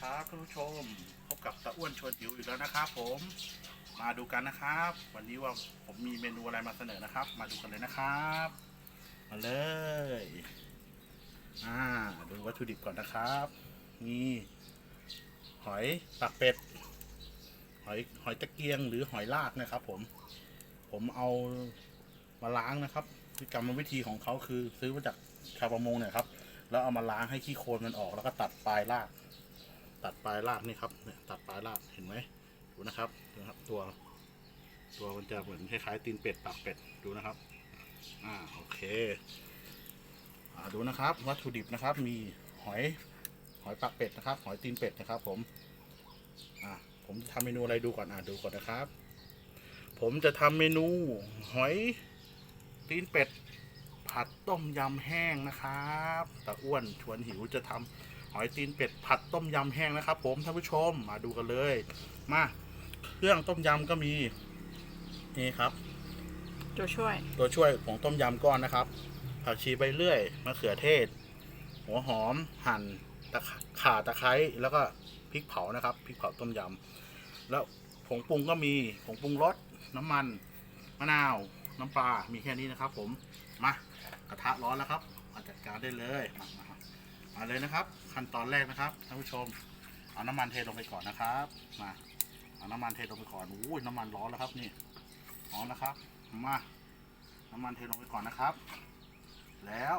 ครับท่านผู้ชมพบกับตะอ้วนชวนหิวอีกแล้วนะครับผมมาดูกันนะครับ วันนี้ว่าผมมีเมนูอะไรมาเสนอนะครับ มาดูกันเลยนะครับ มาเลยอ่าดูวัตถุดิบก่อนนะครับนี่หอยปากเป็ด หอยหอยตะเกียงหรือหอยลากนะครับ ผม ผมเอามาล้างนะครับกรรมวิธีของเขาคือซื้อมาจากชาวประมงเนี่ยครับแล้วเอามาล้างให้ขี้โคลนมันออกแล้วก็ตัดปลายราก ตัดปลายรากนี่ครับเนี่ยตัดปลายรากเห็นไหมดูนะครับดูนะครับ ตัวตัวมันจะเหมือนคล้ายๆตีนเป็ดปากเป็ดดูนะครับอ่าโอเคอ่าดูนะครับ วัตถุดิบนะครับ มีหอยหอยปากเป็ดนะครับ หอยตีนเป็ดนะครับ ผมอ่าผมจะทำเมนูอะไรดูก่อนอ่าดูก่อนนะครับ ผมจะทำเมนูหอยตีนเป็ดผัดต้มยำแห้งนะครับตาอ้วนชวนหิวจะทำห อยตีนเป็ดผัดต้มยำแห้งนะครับ ผมท่านผู้ชมมาดูกันเลย มาเครื่องต้มยำก็มีนี่ครับ ตัวช่วย ตัวช่วยของต้มยำก้อนนะครับ ผักชีใบเลื่อยมะเขือเทศ หัวหอมหั่นตะไคข่าตะไคร้แล้วก็พริกเผานะครับพริกเผาต้มยำแล้วผงปรุงก็มีผงปรุงรสน้ำมันมะนาวน้ำปลา มีแค่นี้นะครับ ผมมากระทะร้อนแล้วครับ มาจัดการได้เลยมามามามาเลยนะครับ ขั้นตอนแรกนะครับท่านผู้ชม เอาน้ำมันเทลงไปก่อนนะครับมาเอาน้ำมันเทลงไปก่อนอุ้ยน้ำมันร้อนแล้วครับนี่ร้อนนะครับมาน้ำมันเทลงไปก่อนนะครับ แล้ว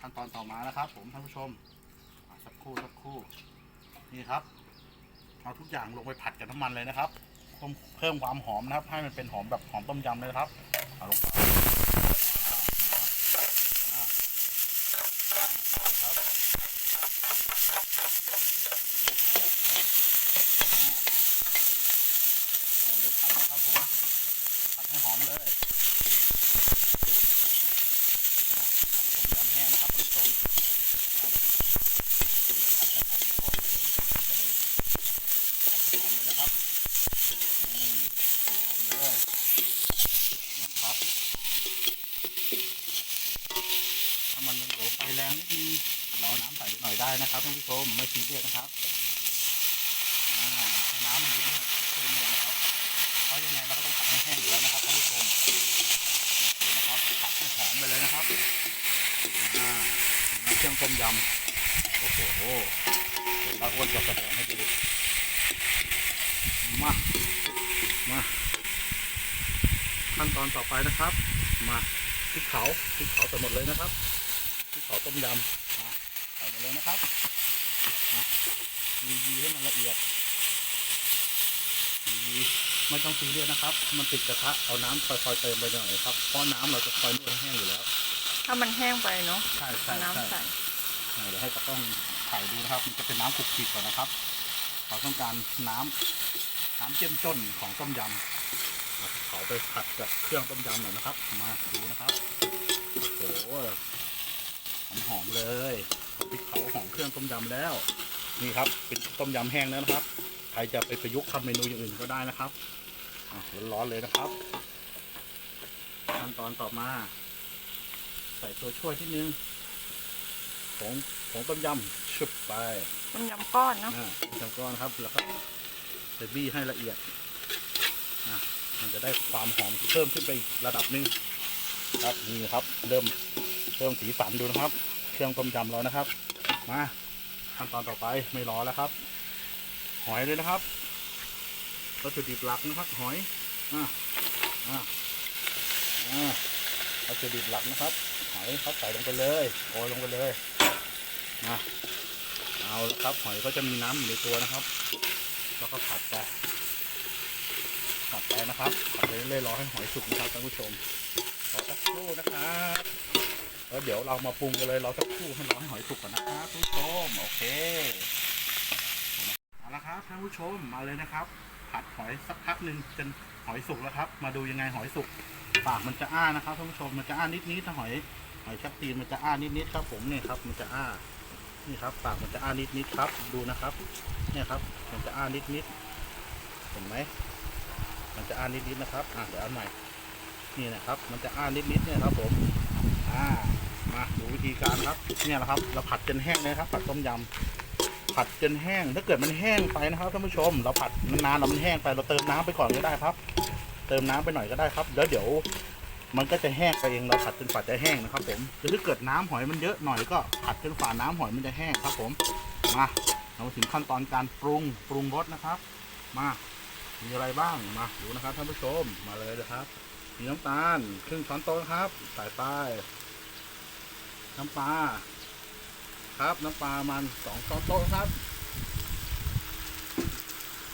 ขั้นตอนต่อมานะครับ ผมท่านผู้ชมสักครู่สักครู่นี่ครับเอาทุกอย่างลงไปผัดกับน้ำมันเลยนะครับเพิ่มเพิ่มความหอมนะครับ ให้มันเป็นหอมแบบหอมต้มยำเลยนะครับเอาลงไปอ่าอ่าอ่าอ่าครับเอาเลยผัดนะครับผม ผัดให้หอมเลย ต้มยำแห้งนะครับท่านผู้ชมครับผัดให้หอมด้วยจะได้ผัดให้หอมเลยนะครับนี่หอมเลยนะครับถ้ามันยังเหลไฟแรงนิดนึงเราเอาน้ำใส่ไปหน่อยได้นะครับท่านผู้ชมไม่ซีเรียสนะครับอ่าให้น้ำมันเดือดเพิ่มเนี่ยนะครับเพราะยังไงเราก็ต้องผัดให้แห้งอยู่แล้วนะครับท่านผู้ชมโอเคนะครับผัดให้หอมไปเลยนะครับอ่านไหมเครื่องต้มยำโอ้โหเดี๋ยวป้าอ้วนจะแสดงให้ดูมามาขั้นตอนต่อไปนะครับ มาพริกเผาพริกเผาใส่หมดเลยนะครับ เผาต้มยำมาใส่หมดเลยนะครับมายียีให้มันละเอียดยีไม่ต้องซีเรียสนะครับ มันติดกระทะเอาน้ำค่อยๆเติมไปหน่อยครับ เพราะน้ำเราจะคอยนวดให้แห้งอยู่แล้ว ถ้ามันแห้งไปเนาะใช่ใช่เอาใช่น้ำใส่อ่าเดี๋ยวให้ตากล้องถ่ายดูนะครับ มันจะเป็นน้ำขลุกขลิกก่อนนะครับเราต้องการน้ำน้ำเจ้มจ้นของต้มยำเราเขาไปผัดกับเครื่องต้มยำหน่อยนะครับ มาดูนะครับโอ้โห หอมหอมๆเลยพริกเผาหอมเครื่องต้มยำแล้ว นี่ครับเป็นต้มยำแห้งแล้วนะครับ ใครจะไปประยุกต์ทำเมนูอย่างอื่นก็ได้นะครับอะร้อนๆเลยนะครับขั้นตอนต่อมา ใส่ตัวช่วยที่นึงผงผงต้มยำชุบไปต้มยำก้อนเนาะอ่าต้มก้อนครับ แล้วก็ใส่บี้ให้ละเอียดอะมันจะได้ความหอมเพิ่มขึ้นไปอีกระดับหนึ่งครับนี่ครับ เริ่ม เริ่มสีสันดูนะครับ เครื่องต้มยำเรานะครับ มาขั้นตอนต่อไปไม่รอแล้วครับ หอยเลยนะครับวัตถุดิบหลักนะครับ หอยอะอะอะวัตถุดิบหลักนะครับ หอยครับใส่ลงไปเลยโรยลงไปเลยมาเอาละครับหอยก็จะมีน้ำอยู่ในตัวนะครับ แล้วก็ผัดไปผัดไปนะครับผัดไปเรื่อยๆรอให้หอยสุกนะครับท่านผู้ชมรอสักครู่นะครับ แล้วเดี๋ยวเรามาปรุงกันเลย เรอสักคู่ให้รอให้หอยสุกก่อนนะครับท่านผู้ชมโอเคเอาละครับท่านผู้ชมมาเลยนะครับ ผัดหอยสักพักหนึ่งจนหอยสุกแล้วครับ มาดูยังไงหอยสุกปากมันจะอ้านะครับท่านผู้ชมมันจะอ้านิดนิดถ้าหอยหอยชักตีนมันจะอ้านิดนิดครับ ผมเนี่ยครับ มันจะอ้านี่ครับ ปากมันจะอ้านิดนิดครับ ดูนะครับ เนี่ยครับ มันจะอ้านิดนิดเห็นไหมมันจะอ้านิดนิดนะครับอะเดี๋ยวเอาใหม่นี่นะครับ มันจะอ้านิดนิดเนี่ยครับ ผม อ่ามาดูวิธีการครับเนี่ยแหละครับ เราผัดจนแห้งเลยครับ ผัดต้มยผัดจนแห้ง ถ้าเกิดมันแห้งไปนะครับท่านผู้ชม เราผัดนานๆแล้วมันแห้งไปเราเติมน้ำไปก่อนก็ได้ครับ เติมน้ำไปหน่อยก็ได้ครับแล้วเดี๋ยว มันก็จะแห้งไปเองเราผัดจนกว่าจะแห้งนะครับ ผมหรือถ้าเกิดน้ำหอยมันเยอะหน่อยก็ผัดจนกว่าน้ำหอยมันจะแห้งครับ ผมมาเรามาถึงขั้นตอนการปรุงปรุงรสนะครับ มามีอะไรบ้างมาดูนะครับท่านผู้ชมมาเลยนะครับ มีน้ำตาลครึ่งช้อนโต๊ะครับ ใส่ไปน้ำปลาครับ น้ำปลามันสองช้อนโต๊ะครับ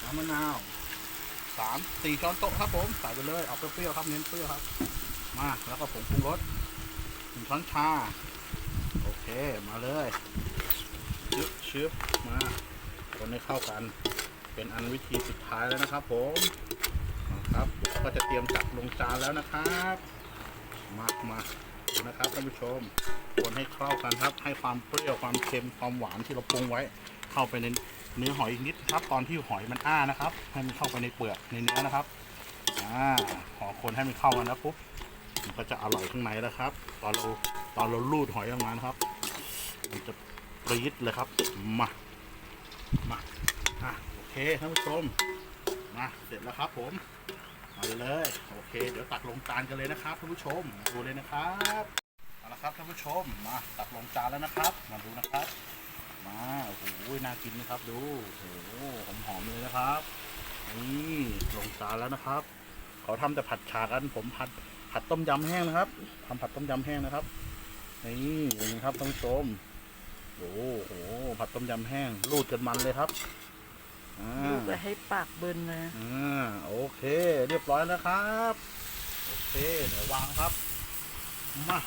น้ำมะนาวสามสี่ช้อนโต๊ะครับผมใส่ไปเลยเอาเปรี้ยวครับเน้นเปรี้ยวครับ มาแล้วก็ผงปรุงรสหนึ่งช้อนชาโอเคมาเลยชึบชึบมาคนให้เข้ากัน เป็นอันวิธีสุดท้ายแล้วนะครับผม ครับ ก็จะเตรียมจัดลงจานแล้วนะครับมามาดูนะครับท่านผู้ชมคนให้เข้ากันครับ ให้ความเปรี้ยวความเค็มความหวานที่เราปรุงไว้ เข้าไปในเนื้อหอยอีกนิดครับ ตอนที่หอยมันอ้านะครับ ให้มันเข้าไปในเปลือกในเนื้อนะครับอ่าขอคนให้มันเข้ากันนะปุ๊บมันก็จะอร่อยข้างในแล้วครับ ตอนเราตอนเราลูดหอยออกมานะครับ มันจะปรี๊ดเลยครับมามาอะโอเคท่านผู้ชมมาเสร็จแล้วครับผม มาเลย โอเค เดี๋ยวตักลงจานกันเลยนะครับท่านผู้ชม ดูเลยนะครับ เอาละครับท่านผู้ชม มาตักลงจานแล้วนะครับ มาดูนะครับ มา โอ้โห น่ากินนะครับ ดู โอ้โห หอมๆเลยนะครับ นี่ลงจานแล้วนะครับ เขาทำแต่ผัดฉากัน ผมผัดผัดต้มยำแห้งนะครับทำผัดต้มยำแห้งนะครับ นี่เห็นครับท่านผู้ชม โอ้โห ผัดต้มยำแห้งรูดจนมันเลยครับ อ่าดูไปให้ปากเบินเลยอ่าโอเค เรียบร้อยแล้วครับ โอเคเดี๋ยววางครับ มา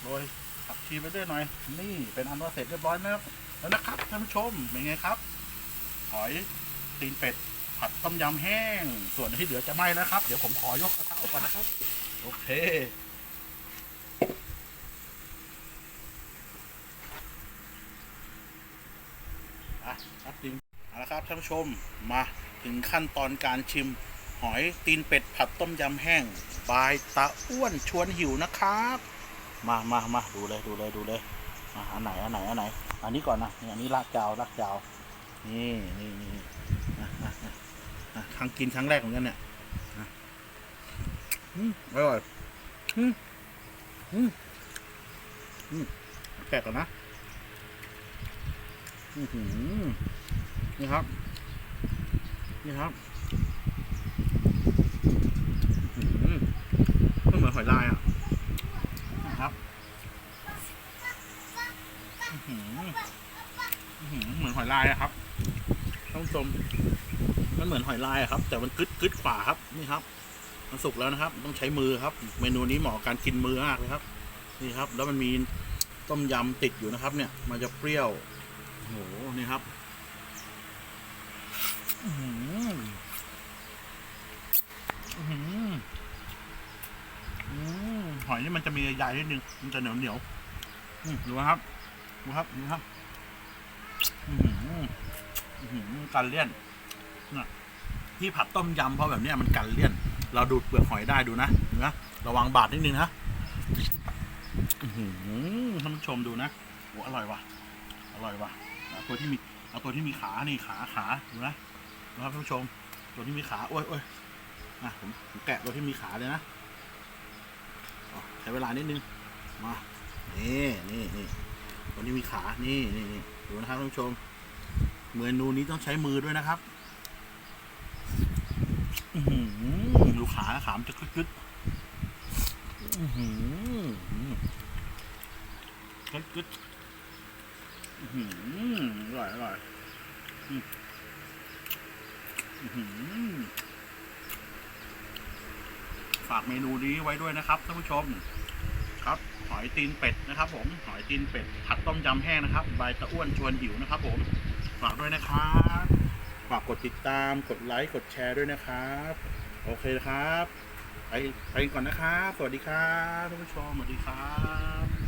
โรยผักชีไปด้วยหน่อย นี่เป็นอันว่าเสร็จเรียบร้อยแล้วแล้วนะครับท่านผู้ชมเป็นไงครับ หอยตีนเป็ด ผัดต้มยำแห้ง ส่วนที่เหลือจะไหม้นะครับ เดี๋ยวผมขอยกกระทะออกก่อนนะครับ โอเค อะครับจริงเอาละ ครับท่านผู้ชมมาถึงขั้นตอนการชิม หอยตีนเป็ดผัดต้มยำแห้ง บายตาอ้วนชวนหิวนะครับ มามามาดูเลยดูเลยดูเลยมาอันไหนอันไหนอันไหน อันนี้ก่อนนะนี่อันนี้ลากจาวลากจาวนี่นี่นี่อะอะอะครั้งกินครั้งแรกเหมือนกันเนี่ยอืมอร่อยอืมอืมอืมแปลกก่อนนะ อือหือ นี่ครับ นี่ครับอื้อหือมันเหมือนหอยลายอะนะครับอื้อหืออื้อหือเหมือนหอยลายอะครับท่านผู้ชมมันเหมือนหอยลายอะครับ แต่มันกึดกึดกว่าครับ นี่ครับ มันสุกแล้วนะครับ ต้องใช้มือครับ เมนูนี้เหมาะการกินมือมากเลยครับ นี่ครับ แล้วมันมีต้มยำติดอยู่นะครับ เนี่ย มันจะเปรี้ยวโหนี่ครับ หอยนี่มันจะมีใยๆนิดนึง มันจะเหนียวเหนียวๆดูนะครับ ดูครับ ดูครับอือหืออื้อหือกันเลี่ยนนะที่ผัดต้มยำเพราะแบบนี้มันกันเลี่ยน เราดูดเปลือกหอยได้ดูนะเห็นะระวังบาดนิดนึงนะท่านผู้ชมดูนะโอ้อร่อยว่ะ อร่อยว่ะเอาตัวที่มี เอาตัวที่มีขา นี่ขา ขา ดูนะ นะครับท่านผู้ชม ตัวที่มีขา โอ้ยโอ้ยนะผมผมแกะตัวที่มีขาเลยนะใช้เวลานิดนึง มา นี่นี่นี่ตัวนี้มีขา นี่นี่นี่ดูนะครับท่านผู้ชม เมือนูนี้ต้องใช้มือด้วยนะครับอือหือดูขาขามจะกึดๆอือหือกึดกึดอือหืออร่อยอร่อย ฝากเมนูนี้ไว้ด้วยนะครับท่านผู้ชม ครับ หอยตีนเป็ดนะครับ ผม หอยตีนเป็ดผัดต้มยำแห้งนะครับใบตะอ้วนชวนหิวนะครับ ผม ฝากด้วยนะครับฝากกดติดตามกดไลค์กดแชร์ด้วยนะครับ โอเคครับ ไปไปก่อนนะครับ สวัสดีครับท่านผู้ชมสวัสดีครับ